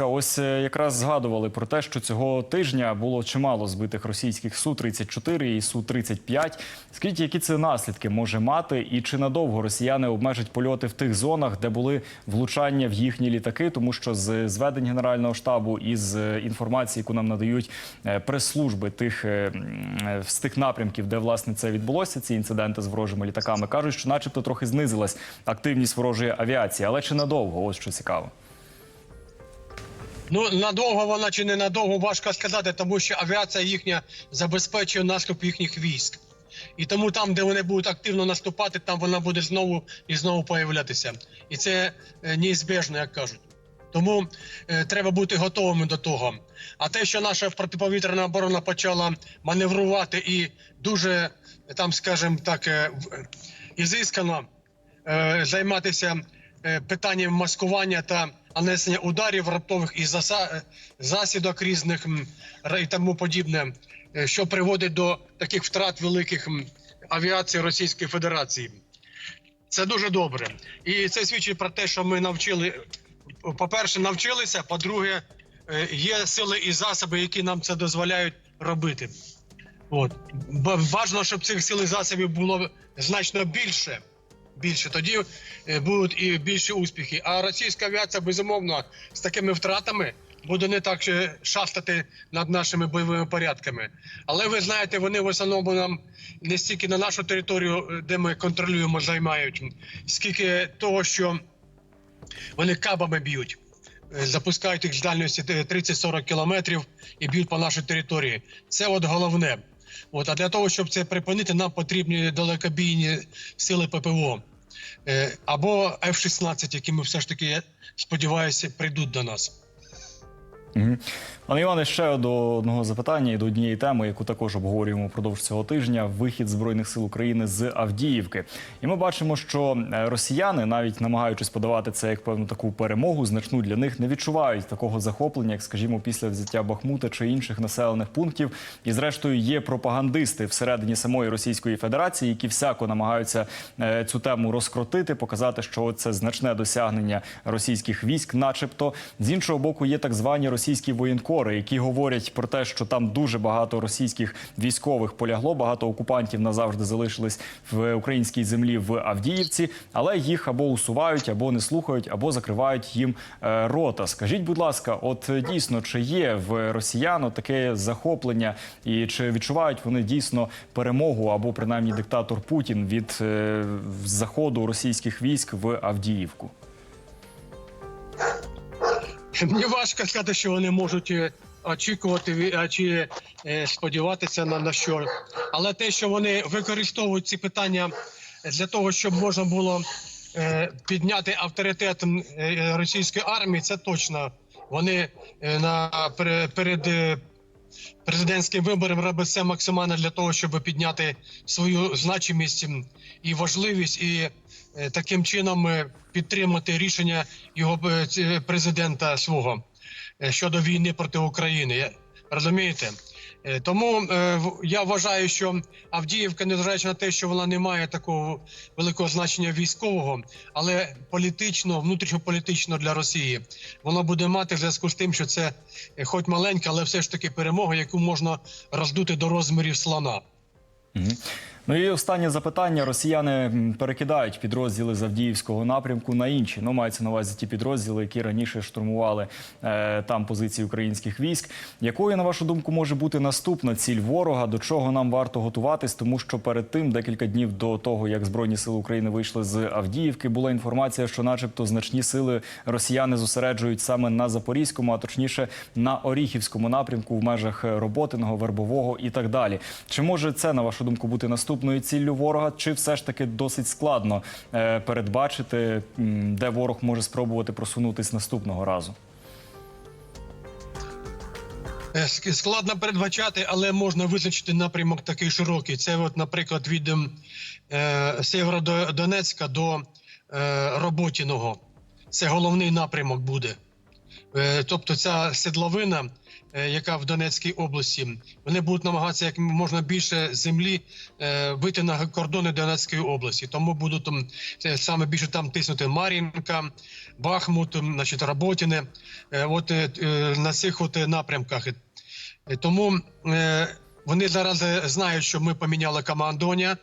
Ось е, якраз згадували про те, що цього тижня було чимало збитих російських су 34 і су 35 Скажіть, які це наслідки може мати, і чи надовго росіяни обмежать польоти в тих зонах, де були влучання в їхні літаки? Тому що з зведень генерального штабу і з е, інформації, яку нам надають е, прес-служби тих з тих напрямків, де власне це відбулося, ці інциденти з ворожими літаками, кажуть, що, начебто, трохи знизилась активність ворожої авіації, але чи надовго? Ось що цікаво. Ну надовго вона чи не надовго важко сказати, тому що авіація їхня забезпечує наступ їхніх військ. І тому там, де вони будуть активно наступати, там вона буде знову і знову появлятися. І це е, неізбіжно, як кажуть. Тому е, треба бути готовими до того. А те, що наша протиповітряна оборона почала маневрувати і дуже, там, скажімо так, е, в- ізискано е, займатися е, питанням маскування та нанесення ударів раптових і засідок різних і тому подібне, е, що приводить до таких втрат великих авіації Російської Федерації. Це дуже добре. І це свідчить про те, що ми навчили. По-перше, навчилися. По-друге, е, є сили і засоби, які нам це дозволяють робити. От бажано, щоб цих сил і засобів було значно більше. Більше тоді е, будуть і більші успіхи. А російська авіація, безумовно, з такими втратами буде не так ще шастати над нашими бойовими порядками. Але ви знаєте, вони в основному нам не стільки на нашу територію, е, де ми контролюємо, займають, скільки того, що вони кабами б'ють. Е, Запускають їх з дальності 30-40 кілометрів і б'ють по нашій території. Це от головне. От, а для того, щоб це припинити, нам потрібні далекобійні сили ППО е, або F-16, які ми все ж таки, я сподіваюся, прийдуть до нас. Мгм. Пане Іване, ще до одного запитання і до однієї теми, яку також обговорюємо впродовж цього тижня: вихід збройних сил України з Авдіївки. І ми бачимо, що е, росіяни, навіть намагаючись подавати це як певну таку перемогу, значну для них не відчувають такого захоплення, як, скажімо, після взяття Бахмута чи інших населених пунктів. І, зрештою, є пропагандисти всередині самої Російської Федерації, які всяко намагаються е, цю тему розкрутити, показати, що це значне досягнення російських військ, начебто. З іншого боку, є так звані російські воєнкори, які говорять про те, що там дуже багато російських військових полягло, багато окупантів назавжди залишились в українській землі в Авдіївці, але їх або усувають, або не слухають, або закривають їм е, рота. Скажіть, будь ласка, от е, дійсно чи є в росіян таке захоплення, і чи відчувають вони дійсно перемогу або принаймні диктатор Путін від е, заходу російських військ в Авдіївку? Мені важко сказати, що вони можуть е, очікувати чи е, сподіватися на, на що. Але те, що вони використовують ці питання для того, щоб можна було е, підняти авторитет е, російської армії, це точно. Вони е, на пере- перед. Президентським вибором робить все максимально для того, щоб підняти свою значимість і важливість, і е, таким чином е, підтримати рішення його е, президента свого щодо війни проти України. Розумієте? Е, Тому е, я вважаю, що Авдіївка, незважаючи на те, що вона не має такого великого значення військового, але політично, внутрішньополітично для Росії, вона буде мати в зв'язку з тим, що це е, хоч маленька, але все ж таки перемога, яку можна роздути до розмірів слона. Мгм. Ну і останнє запитання: росіяни перекидають підрозділи з Авдіївського напрямку на інші. Ну, мається на увазі ті підрозділи, які раніше штурмували е, там позиції українських військ. Якою, на вашу думку, може бути наступна ціль ворога? До чого нам варто готуватись? Тому що перед тим, декілька днів до того, як Збройні сили України вийшли з Авдіївки, була інформація, що, начебто, значні сили росіяни зосереджують саме на Запорізькому, а точніше на Оріхівському напрямку в межах е, Роботиного, Вербового і так далі. Чи може це, на вашу думку, бути наступною ціллю ворога? Чи все ж таки досить складно е, передбачити, де ворог може спробувати просунутись наступного разу? Е, Складно передбачати, але можна визначити напрямок такий широкий. Це, от, наприклад, від е, Сєвєродонецька до е, Роботіного. Це головний напрямок буде. Е, Тобто ця седловина, яка в Донецькій області, вони будуть намагатися як можна більше землі е, вийти на кордони Донецької області. Тому будуть там е, саме більше там тиснути Мар'їнка, Бахмут, значить, Роботіне, е, от е, е, на цих от е, напрямках. Е, Тому е, вони зараз е, знають, що ми поміняли командування,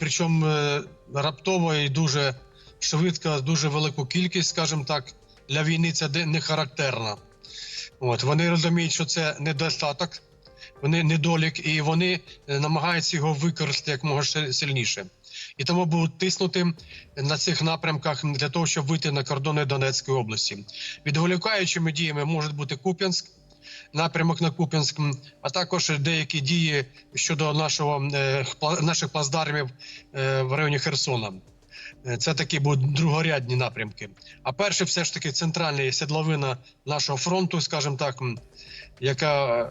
причому е, раптово і дуже швидко, дуже велику кількість, скажімо так, для війни це не характерно. От вони розуміють, що це недостаток, вони недолік, і вони е, намагаються його використати як можна сильніше. І тому будуть тиснути на цих напрямках для того, щоб вийти на кордони Донецької області. Відволікаючими діями може бути Куп'янськ, напрямок на Куп'янськ, а також деякі дії щодо нашого е, наших плацдармів е, в районі Херсона. Е, Це такі будуть другорядні напрямки. А перше, все ж таки, центральна седловина нашого фронту, скажімо так, яка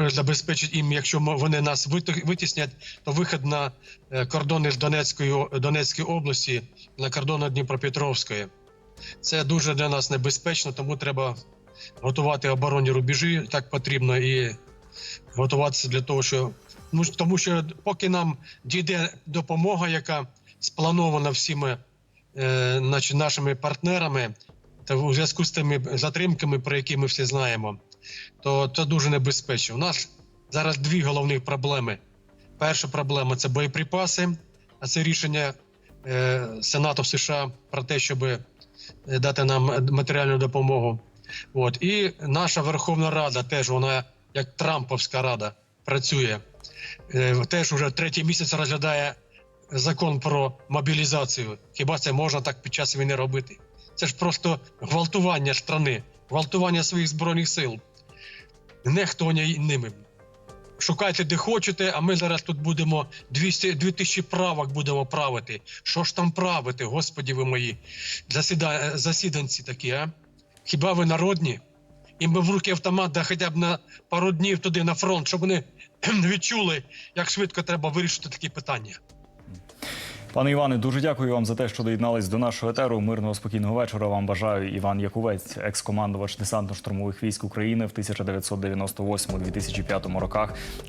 е, забезпечить їм, якщо вони нас витіснять, то вихід на е, кордони з Донецької, Донецької області, на кордони Дніпропетровської. Це дуже для нас небезпечно, тому треба готувати оборонні рубежі, так потрібно, і готуватися для того, що ну, тому що поки нам дійде допомога, яка спланована всіми е, значить, нашими партнерами, та у зв'язку з тими затримками, про які ми всі знаємо, то це дуже небезпечно. У нас зараз дві головні проблеми. Перша проблема це боєприпаси, а це рішення е, Сенату США про те, щоб дати нам матеріальну допомогу. От і наша Верховна Рада теж вона як Трамповська рада працює. Е, Теж уже третій місяць розглядає закон про мобілізацію. Хіба це можна так під час війни робити? Це ж просто гвалтування страни, гвалтування своїх збройних сил, нехтування ними. Шукайте, де хочете, а ми зараз тут будемо 200, 2000 правок будемо правити. Що ж там правити, господі ви мої засіда, засіданці такі, а? Хіба ви народні? Їм би в руки автомат, да хоча б на пару днів туди на фронт, щоб вони відчули, як швидко треба вирішити такі питання. Пане Іване, дуже дякую вам за те, що доєднались до нашого етеру. Мирного спокійного вечора. Вам бажаю Іван Якувець, екс-командувач десантно-штурмових військ України в 1998-2005 роках.